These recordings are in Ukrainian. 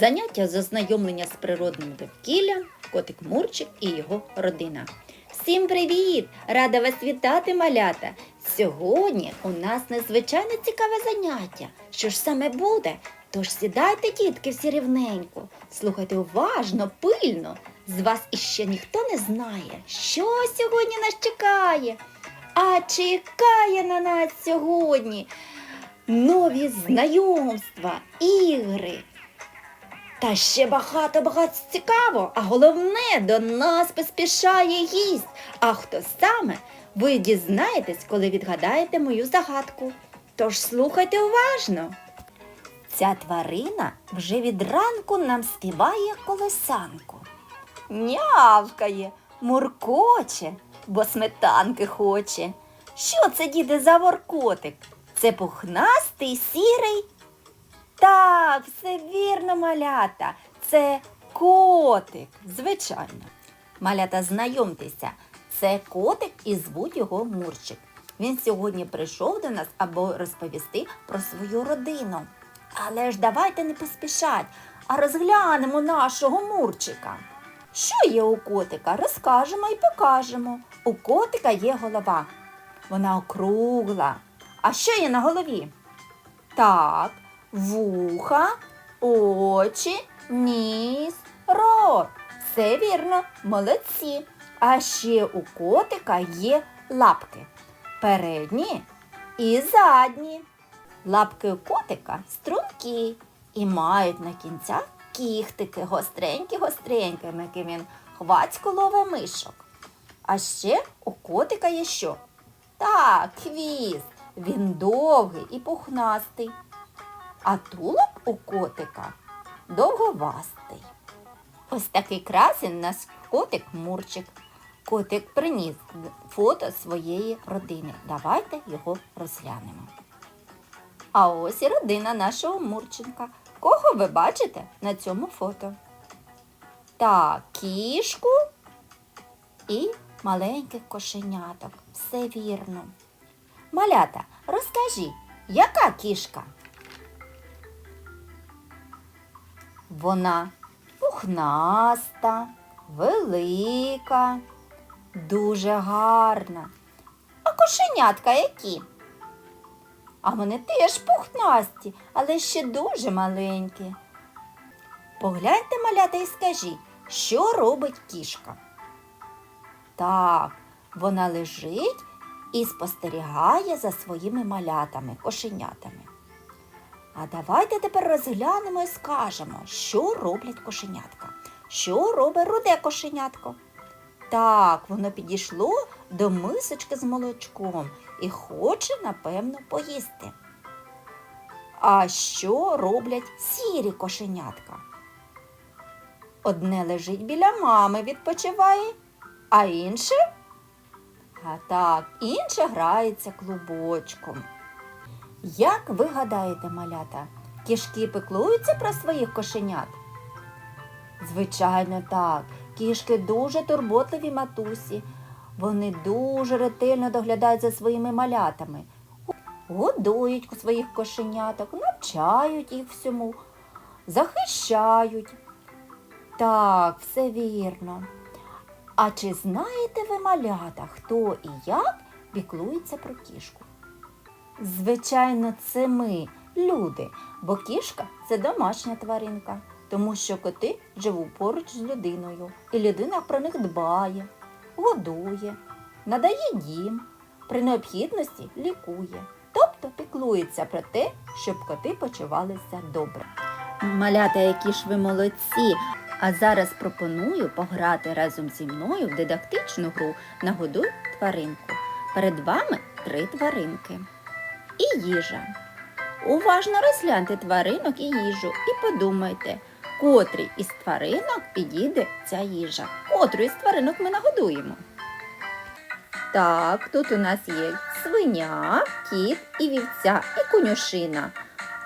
Заняття з ознайомлення з природним довкіллям, котик Мурчик і його родина. Всім привіт! Рада вас вітати, малята! Сьогодні у нас незвичайно цікаве заняття. Що ж саме буде? Тож сідайте, дітки, всі рівненько, слухайте уважно, пильно. З вас іще ніхто не знає, що сьогодні нас чекає. А чекає на нас сьогодні нові знайомства, ігри. Та ще багато-багато цікаво, а головне до нас поспішає гість. А хто саме, ви дізнаєтесь, коли відгадаєте мою загадку. Тож слухайте уважно. Ця тварина вже від ранку нам співає колесанку. Нявкає, муркоче, бо сметанки хоче. Що це, діде, за воркотик? Це пухнастий сірий так, все вірно, малята. Це котик, звичайно. Малята, знайомтеся, це котик і звуть його Мурчик. Він сьогодні прийшов до нас або розповісти про свою родину. Але ж давайте не поспішать, а розглянемо нашого Мурчика. Що є у котика? Розкажемо і покажемо. У котика є голова. Вона округла. А що є на голові? Так, вуха, очі, ніс, рот. Все вірно, молодці. А ще у котика є лапки. Передні і задні. Лапки у котика стрункі і мають на кінцях кіхтики гостренькі-гостренькі, яким він хвацько лове мишок. А ще у котика є що? Так, хвіст. Він довгий і пухнастий. А тулуб у котика довговастий. Ось такий красень наш котик Мурчик. Котик приніс фото своєї родини. Давайте його розглянемо. А ось і родина нашого Мурченка. Кого ви бачите на цьому фото? Так, кішку і маленьких кошеняток. Все вірно. Малята, розкажіть, яка кішка? Вона пухнаста, велика, дуже гарна. А кошенятка які? А вони теж пухнасті, але ще дуже маленькі. Погляньте, малята, і скажіть, що робить кішка? Так, вона лежить і спостерігає за своїми малятами, кошенятами. А давайте тепер розглянемо і скажемо, що роблять кошенятка. Що робить руде кошенятко? Так, воно підійшло до мисочки з молочком і хоче, напевно, поїсти. А що роблять сірі кошенятка? Одне лежить біля мами, відпочиває, а інше? А так, інше грається клубочком. Як ви гадаєте, малята, кішки пеклуються про своїх кошенят? Звичайно, так. Кішки дуже турботливі матусі. Вони дуже ретельно доглядають за своїми малятами, годують своїх кошеняток, навчають їх всьому, захищають. Так, все вірно. А чи знаєте ви, малята, хто і як піклується про кішку? Звичайно, це ми, люди, бо кішка це домашня тваринка, тому що коти живуть поруч з людиною, і людина про них дбає, годує, надає дім, при необхідності лікує, тобто піклується про те, щоб коти почувалися добре. Малята, які ж ви молодці! А зараз пропоную пограти разом зі мною в дидактичну гру Нагодуй тваринку. Перед вами три тваринки і їжа. Уважно розгляньте тваринок і їжу і подумайте, котрій із тваринок підійде ця їжа. Котру із тваринок ми нагодуємо. Так, тут у нас є свиня, кіт і вівця, і конюшина.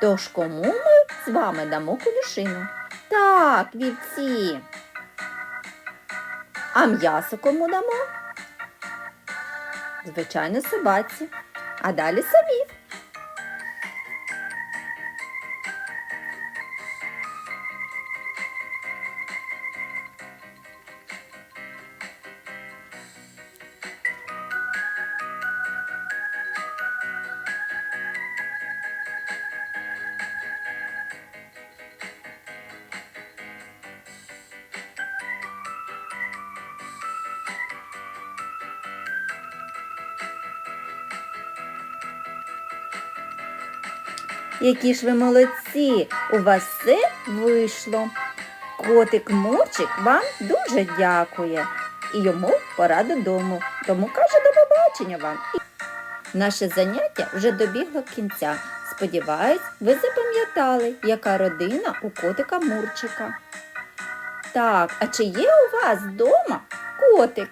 Тож кому ми з вами дамо конюшину? Так, вівці. А м'ясо кому дамо? Звичайно, собаці. А далі собі. Які ж ви молодці! У вас все вийшло. Котик Мурчик вам дуже дякує. І йому пора додому. Тому каже до побачення вам. Наше заняття вже добігло кінця. Сподіваюсь, ви запам'ятали, яка родина у котика Мурчика. Так, а чи є у вас вдома котик?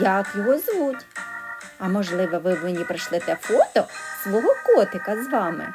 Як його звуть? А можливо, ви мені пришлете фото свого котика з вами.